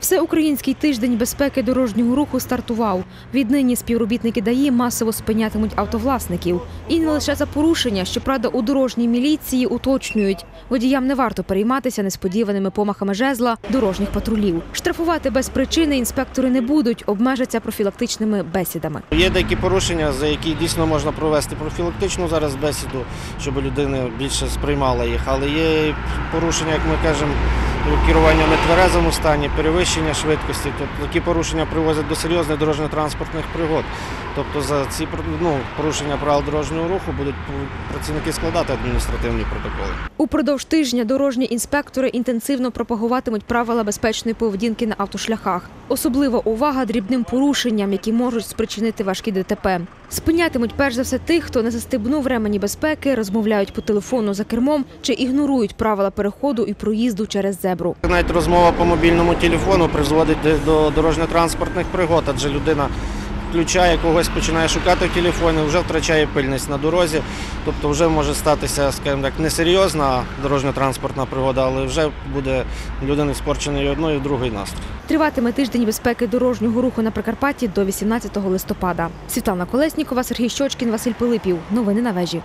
Всеукраїнський тиждень безпеки дорожнього руху стартував. Віднині співробітники ДАІ масово спинятимуть автовласників. І не лише за порушення, щоправда, у дорожній міліції уточнюють. Водіям не варто перейматися несподіваними помахами жезла дорожніх патрулів. Штрафувати без причини інспектори не будуть, обмежаться профілактичними бесідами. Є деякі порушення, за які дійсно можна провести профілактичну зараз бесіду, щоб людина більше сприймала їх. Але є порушення, як ми кажемо, керування нетверезому стані, перевищення швидкості. Тобто такі порушення привозять до серйозних дорожньо-транспортних пригод. Тобто за ці ну, порушення правил дорожнього руху будуть працівники складати адміністративні протоколи. Упродовж тижня дорожні інспектори інтенсивно пропагуватимуть правила безпечної поведінки на автошляхах. Особлива увага дрібним порушенням, які можуть спричинити важкі ДТП. Спинятимуть перш за все тих, хто не застебнув ремені безпеки, розмовляють по телефону за кермом чи ігнорують правила переходу і проїзду через зебру. Навіть розмова по мобільному телефону призводить до- до дорожньо-транспортних пригод, адже людина включає когось, починає шукати в телефоні, вже втрачає пильність на дорозі. Тобто вже може статися, скажімо так, несерйозна дорожньо-транспортна пригода, але вже буде людини спорчений і одної, і другий настрій. Триватиме тиждень безпеки дорожнього руху на Прикарпатті до 18 листопада. Світлана Колеснікова, Сергій Щочкін, Василь Пилипів. Новини на вежі.